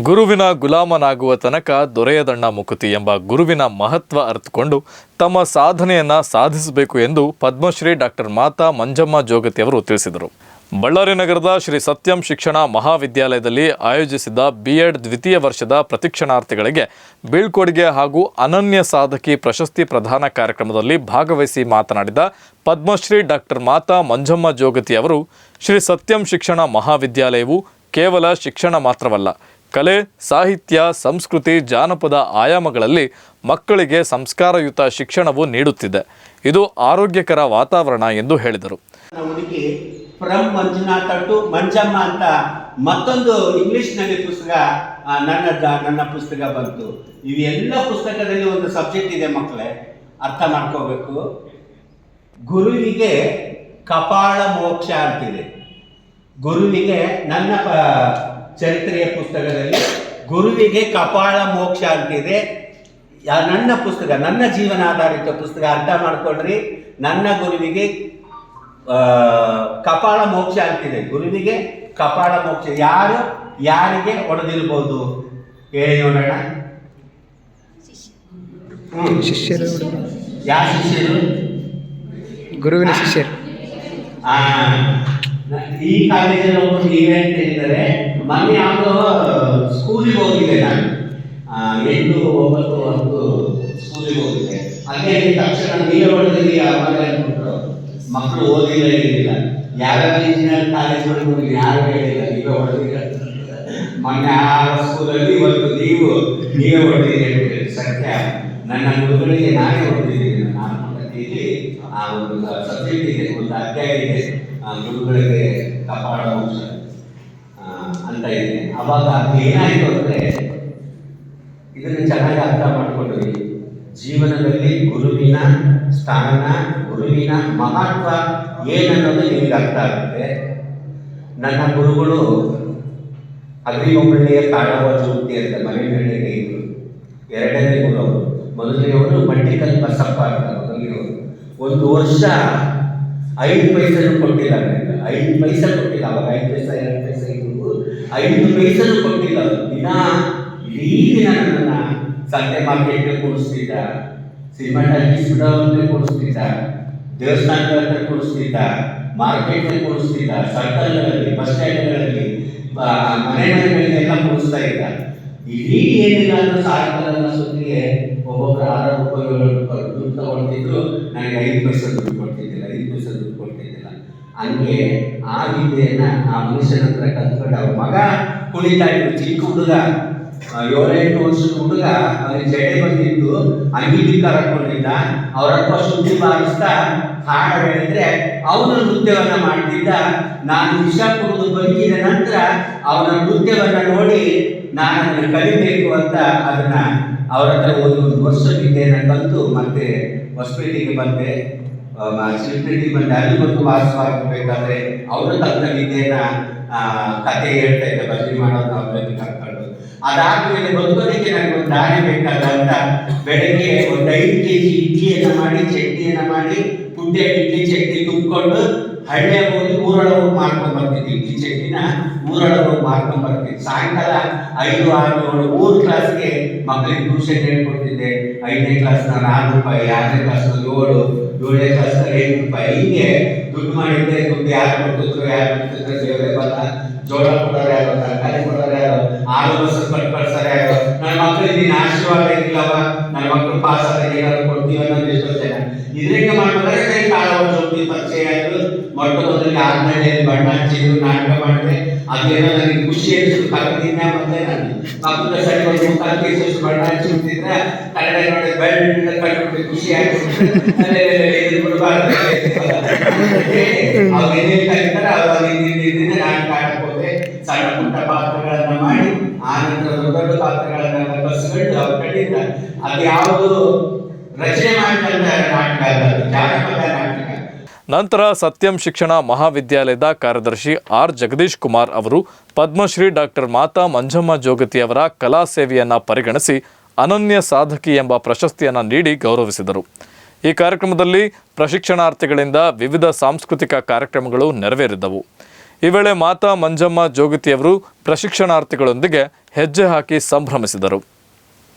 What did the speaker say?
ಗುರುವಿನ ಗುಲಾಮನಾಗುವ ತನಕ ದೊರೆಯದಣ್ಣ ಮುಕುತಿ ಎಂಬ ಗುರುವಿನ ಮಹತ್ವ ಅರ್ಥಕೊಂಡು ತಮ್ಮ ಸಾಧನೆಯನ್ನು ಸಾಧಿಸಬೇಕು ಎಂದು ಪದ್ಮಶ್ರೀ ಡಾಕ್ಟರ್ ಮಾತಾ ಮಂಜಮ್ಮ ಜೋಗತಿ ಅವರು ತಿಳಿಸಿದರು. ಬಳ್ಳಾರಿ ನಗರದ ಶ್ರೀ ಸತ್ಯಂ ಶಿಕ್ಷಣ ಮಹಾವಿದ್ಯಾಲಯದಲ್ಲಿ ಆಯೋಜಿಸಿದ್ದ ಬಿಎಡ್ ದ್ವಿತೀಯ ವರ್ಷದ ಪ್ರತಿಕ್ಷಣಾರ್ಥಿಗಳಿಗೆ ಬೀಳ್ಕೊಡುಗೆ ಹಾಗೂ ಅನನ್ಯ ಸಾಧಕಿ ಪ್ರಶಸ್ತಿ ಪ್ರದಾನ ಕಾರ್ಯಕ್ರಮದಲ್ಲಿ ಭಾಗವಹಿಸಿ ಮಾತನಾಡಿದ ಪದ್ಮಶ್ರೀ ಡಾಕ್ಟರ್ ಮಾತಾ ಮಂಜಮ್ಮ ಜೋಗತಿ ಅವರು, ಶ್ರೀ ಸತ್ಯಂ ಶಿಕ್ಷಣ ಮಹಾವಿದ್ಯಾಲಯವು ಕೇವಲ ಶಿಕ್ಷಣ ಮಾತ್ರವಲ್ಲ ಕಲೆ, ಸಾಹಿತ್ಯ, ಸಂಸ್ಕೃತಿ, ಜಾನಪದ ಆಯಾಮಗಳಲ್ಲಿ ಮಕ್ಕಳಿಗೆ ಸಂಸ್ಕಾರಯುತ ಶಿಕ್ಷಣವು ನೀಡುತ್ತಿದೆ. ಇದು ಆರೋಗ್ಯಕರ ವಾತಾವರಣ ಎಂದು ಹೇಳಿದರು. ಹುಡುಗಿ ಫ್ರಮ್ ಮಂಜುನಾಥ ಟು ಮಂಜಮ್ಮ ಅಂತ ಮತ್ತೊಂದು ಇಂಗ್ಲಿಷ್ನಲ್ಲಿ ಪುಸ್ತಕ ನನ್ನ ನನ್ನ ಪುಸ್ತಕ ಬಂತು. ಇವೆಲ್ಲ ಪುಸ್ತಕದಲ್ಲಿ ಒಂದು ಸಬ್ಜೆಕ್ಟ್ ಇದೆ ಮಕ್ಕಳೇ, ಅರ್ಥ ಮಾಡ್ಕೋಬೇಕು. ಗುರುವಿಗೆ ಕಪಾಳ ಮೋಕ್ಷ ಅಂತಿದೆ. ಗುರುವಿಗೆ ನನ್ನ ಚರಿತ್ರೆಯ ಪುಸ್ತಕದಲ್ಲಿ ಗುರುವಿಗೆ ಕಪಾಳ ಮೋಕ್ಷ ಅಂತಿದೆ. ನನ್ನ ಪುಸ್ತಕ ನನ್ನ ಜೀವನ ಆಧಾರಿತ ಪುಸ್ತಕ ಅರ್ಥ ಮಾಡ್ಕೊಳ್ರಿ. ನನ್ನ ಗುರುವಿಗೆ ಕಪಾಳ ಮೋಕ್ಷ ಅಂತಿದೆ. ಗುರುವಿಗೆ ಕಪಾಳ ಮೋಕ್ಷ. ಯಾರು? ಯಾರಿಗೆ ಹೊಡೆದಿರ್ಬೋದು ಹೇಳಿ ನೋಡೋಣ. ಶಿಷ್ಯರು. ಯಾವ ಶಿಷ್ಯರು? ಗುರುವಿನ ಶಿಷ್ಯರು. ಈ ಕಾಲೇಜಲ್ಲಿ ಒಂದು ಈವೆಂಟ್ ಹೇಳಿದರೆ ಮೊನ್ನೆ ಯಾವುದೋ ಸ್ಕೂಲಿಗೆ ಹೋಗಿದ್ದೆ ನಾನು. ಎಂಟು ಒಂಬತ್ತು ಹತ್ತು ಸ್ಕೂಲಿಗೆ ಹೋಗಿದ್ದೆ. ಅದೇ ತಕ್ಷಣ ಅವಾಗ ಅಂದ್ಬಿಟ್ರು. ಮಕ್ಕಳು ಓದಿಲ್ಲ ಏನಿಲ್ಲ. ಯಾರು ಇಂಜಿನಿಯರ್ ಕಾಲೇಜ್ಗಳು ಯಾರು ಹೇಳಿಲ್ಲ ನೀವೇ ಹೊಡೆದಿಲ್ಲ. ಮೊನ್ನೆ ಆ ಸ್ಕೂಲಲ್ಲಿ ಇವತ್ತು ನೀವು ನೀವೇ ಹೇಳ್ಬಿಟ್ರಿ ಸತ್ಯ ನನ್ನ ಗುರುಗಳಿಗೆ ನಾನೇ ಹೊಡೆದಿದ್ದೀನಿ ನಾನು ಇಲ್ಲಿ ಆ ಒಂದು ಸಬ್ಜೆಕ್ಟ್ ಇದೆ ಒಂದು ಅಧ್ಯಾಯ ಇದೆ. ಆ ಗುರುಗಳಿಗೆ ಕಾಪಾಡೋ ಮೋಕ್ಷ ಆ, ಅಂತ ಇದೆ ಅವಾಗ ಏನಾಯಿತು ಅಂದರೆ ಇದನ್ನು ಚೆನ್ನಾಗಿ ಅರ್ಥ ಮಾಡ್ಕೊಂಡ್ವಿ. ಜೀವನದಲ್ಲಿ ಗುರುವಿನ ಸ್ಥಾನ ಗುರುವಿನ ಮಹತ್ವ ಏನನ್ನೋದು ನಿಮಗೆ ಅರ್ಥ ಆಗುತ್ತೆ. ನನ್ನ ಗುರುಗಳು ಅಗ್ರಿಬೊಮ್ಮಳ್ಳಿಯ ಕಾಣುವ ಜ್ಯೋತಿ ಅಂತ ಮನೆಗಳಿಗೆ ಇದ್ರು. ಎರಡನೇ ಗುರು ಅವರು. ಮೊದಲನೆಯವರು ಮಟ್ಟಿಕಲ್ ಬಸಪ್ಪ ಅಂತ ಮೊದಲನೆಯವರು ಒಂದು ವರ್ಷ ಐದು ಪೈಸೆನೂ ಕೊಟ್ಟಿಲ್ಲ ಐದು ಪೈಸೆ ಕೊಟ್ಟಿಲ್ಲ, ಅವಾಗ ಐದು ಪೈಸೆ, ಎರಡು ಪೈಸೆ ಐದು ಪೈಸಲು ಕೊಟ್ಟಿಲ್ಲ. ದಿನ ಇಡೀ ದಿನ ನನ್ನನ್ನ ಸಂತೆ ಮಾರ್ಕೆಟ್ಗೆ ಕೊಡಿಸ್ತಿದ್ದ. Cinema talkies ಬಿಡೋವಂತೆ ಕೂಡಿಸ್ತಿದ್ದ. ದೇವಸ್ಥಾನದ ಹತ್ರ ಕೂಡಿಸ್ತಿದ್ದ ಮಾರ್ಕೆಟ್ನಲ್ಲಿ ಕೂಡಿಸ್ತಿದ್ದ. ಸರ್ಕಲ್ಗಳಲ್ಲಿ ಬಸ್ ಸ್ಟ್ಯಾಂಡ್ಗಳಲ್ಲಿ ಮನೆ ಮನೆಗಳಿಗೆಲ್ಲ ಕೂಡಿಸ್ತಾ ಇದ್ದ. ಇಡೀ ಏನಿಲ್ಲ ಅಂತ ಸಾಯಂಕಾಲ ಸುದ್ದಿಗೆ ಒಬ್ಬೊಬ್ಬರ ಆರು ರೂಪಾಯಿ ಏಳು ರೂಪಾಯಿ ದುಡ್ಡು ತಗೊಳ್ತಿದ್ರು. ನನಗೆ ಐದು ಪೈಸೆ ದುಡ್ಡು ಕೊಡ್ತಿದ್ದಿಲ್ಲ ಐದು ಪೈಸೆ ದುಡ್ಡು ಕೊಡ್ತಿದ್ದಿಲ್ಲ ಹಂಗೆ ಆ ಆ ಮನುಷ್ಯನ ಹತ್ರ ಕಲ್ತ್ಕೊಂಡು. ಅವ್ರ ಮಗ ಕುಣಿತಾ ಇದ್ರು ಚಿಕ್ಕ ಹುಡುಗ. ಏಳೆಂಟು ವರ್ಷದ ಹುಡುಗ ಜಡೆ ಬಂದಿದ್ದು ಅಂಗೀಕಾರ ಹಾಕೊಂಡಿದ್ದ ಅವರಪ್ಪ ಸುದ್ದಿ ಬಾರಿಸ್ತಾ ಹಾಡು ಹೇಳಿದ್ರೆ ಅವನ ನೃತ್ಯವನ್ನ ಮಾಡ್ತಿದ್ದ. ನಾನು ವಿಷ ಕುಡಿದು ಬದುಕಿದ ನಂತರ ಅವನ ನೃತ್ಯವನ್ನ ನೋಡಿ ನಾನು ಅದನ್ನ ಕಲಿಬೇಕು ಅಂತ ಅದನ್ನ ಅವರ ಹತ್ರ ಒಂದು ಒಂದು ವರ್ಷ ವಿದ್ಯೆಯನ್ನ ಕಲಿತು ಮತ್ತೆ ಹೊಸಪೇಟೆಗೆ ಬಂದೆ. ಶಿಲ್ಪೇಟೆಗೆ ಬಂದ ಅಲ್ಲಿ ಬಂದು ವಾಸವಾಗಬೇಕಾದ್ರೆ ಅವರು ವಿದ್ಯೆಯನ್ನ ಆ, ಕತೆ ಹೇಳ್ತಾ ಇದ್ದ ಭಜನೆ ಮಾಡೋದು ಅವ್ರನ್ನ ಕರ್ಕೊಂಡು. ಅದಾದ್ಮೇಲೆ ಬದುಕೋದಕ್ಕೆ ನನಗೆ ಒಂದು ದಾರಿ ಬೇಕಾದ ಅಂತ ಬೆಳಗ್ಗೆ ಒಂದು ಐದು ಕೆ ಜಿ ಇಡ್ಲಿಯನ್ನ ಮಾಡಿ ಚಟ್ನಿಯನ್ನ ಮಾಡಿ ಪುಟ್ಟೆ ಇಡ್ಲಿ ಚಟ್ನಿ ತುಂಬಿಕೊಂಡು ಹಳ್ಳಿಯ ಹೋಗಿ ಊರೊಳಗೆ ಮಾಡ್ಕೊಂಡು ಬರ್ತಿದ್ವಿ. ಇಡ್ಲಿ ಚಟ್ನಿನ ಊರೊಳಗೆ ಹೋಗಿ ಮಾಡ್ಕೊಂಡ್ ಬರ್ತಿದ್ವಿ. ಸಾಯಂಕಾಲ ಐದು ಆರು ಏಳು ಮೂರು ಕ್ಲಾಸ್ಗೆ ಮಕ್ಕಳಿಗೆ ಟ್ಯೂಷನ್ ಹೇಳ್ಕೊಡ್ತಿದ್ದೆ. ಐದನೇ ಕ್ಲಾಸ್ನ ನಾಲ್ಕು ರೂಪಾಯಿ ಆರನೇ ಕ್ಲಾಸ್ನ ಏಳು. ಏಳನೇ ಕ್ಲಾಸ್ನ ಎಂಟು ರೂಪಾಯಿ ಹೀಗೆ ದುಡ್ಡು ಮಾಡಿದ್ರೆ ದುಡ್ಡು ಯಾರು ಕೊಡ್ತಿದ್ರು ಯಾರು ಕೊಡ್ತಿದ್ರು ದೇವರೇ ಬಲ್ಲ ಜೋಳ ಕೊಡೋರು ಯಾರು ತರಕಾರಿ ಕೊಡೋರು ಯಾರು ಆರು ಬಸ್ ಕೊಟ್ಟು ಕಳ್ಸೋರು ಯಾರು ನನ್ನ ಮಕ್ಕಳಿಗೆ ನೀನು ಆಶೀರ್ವಾದ ಇರ್ಲಿಲ್ಲವ ನನ್ನ ಮಕ್ಕಳು ಪಾಸ್ ಆದಾಗ ಏನಾದ್ರು ಕೊಡ್ತೀವಿ ಅನ್ನೋದು ಎಷ್ಟೋ ಜನ ಇದರಿಂದ ಮಾಡಿದ್ರೆ ಕಾಲ ಜೋಡಿ ಪರಿಚಯ ಆಯ್ತು ಮೊಟ್ಟ ಮೊದಲಿಗೆ ಆದ್ಮೇಲೆ ಬಣ್ಣ ಹಚ್ಚಿದ್ರು ನಾಟಕ ಮಾಡಿದ್ರೆ ಅದೇನೋ ನನಗೆ ಖುಷಿ ಅನಿಸ್ತು ಕಲ್ಪದಿಂದ ಬಂದೆ ನಾನು. ಪಕ್ಕದ ಕೇಸು ಬಣ್ಣ ಹಚ್ಚಿ ಕನ್ನಡ ನೋಡಿ ಬೆಳ್ಳ ಕಟ್ಬಿಟ್ಟು ಖುಷಿ ಕರೀತಾರೆ ಅವಾಗ ಹಿಂದಿನ ನಾಟಕ ಸಣ್ಣ ಪುಟ್ಟ ಪಾತ್ರಗಳನ್ನ ಮಾಡಿ ಆನಂತರ ದೊಡ್ಡ ಪಾತ್ರಗಳನ್ನ ಬಸ್ಗಳು ಅವ್ರು ಅದು ಯಾವುದು ರಚನೆ ಮಾಡಿದಂತ ನಾಟಕ ಅಲ್ಲ, ಅದು ಜಾನಪದ ನಾಟಕ. ನಂತರ ಸತ್ಯಂ ಶಿಕ್ಷಣ ಮಹಾವಿದ್ಯಾಲಯದ ಕಾರ್ಯದರ್ಶಿ ಆರ್ ಜಗದೀಶ್ ಕುಮಾರ್ ಅವರು ಪದ್ಮಶ್ರೀ ಡಾಕ್ಟರ್ ಮಾತಾ ಮಂಜಮ್ಮ ಜೋಗತಿ ಅವರ ಕಲಾ ಸೇವೆಯನ್ನು ಪರಿಗಣಿಸಿ ಅನನ್ಯ ಸಾಧಕಿ ಎಂಬ ಪ್ರಶಸ್ತಿಯನ್ನು ನೀಡಿ ಗೌರವಿಸಿದರು. ಈ ಕಾರ್ಯಕ್ರಮದಲ್ಲಿ ಪ್ರಶಿಕ್ಷಣಾರ್ಥಿಗಳಿಂದ ವಿವಿಧ ಸಾಂಸ್ಕೃತಿಕ ಕಾರ್ಯಕ್ರಮಗಳು ನೆರವೇರಿದ್ದವು ಈ ವೇಳೆ ಮಾತಾ ಮಂಜಮ್ಮ ಜೋಗತಿಯವರು ಪ್ರಶಿಕ್ಷಣಾರ್ಥಿಗಳೊಂದಿಗೆ ಹೆಜ್ಜೆ ಹಾಕಿ ಸಂಭ್ರಮಿಸಿದರು.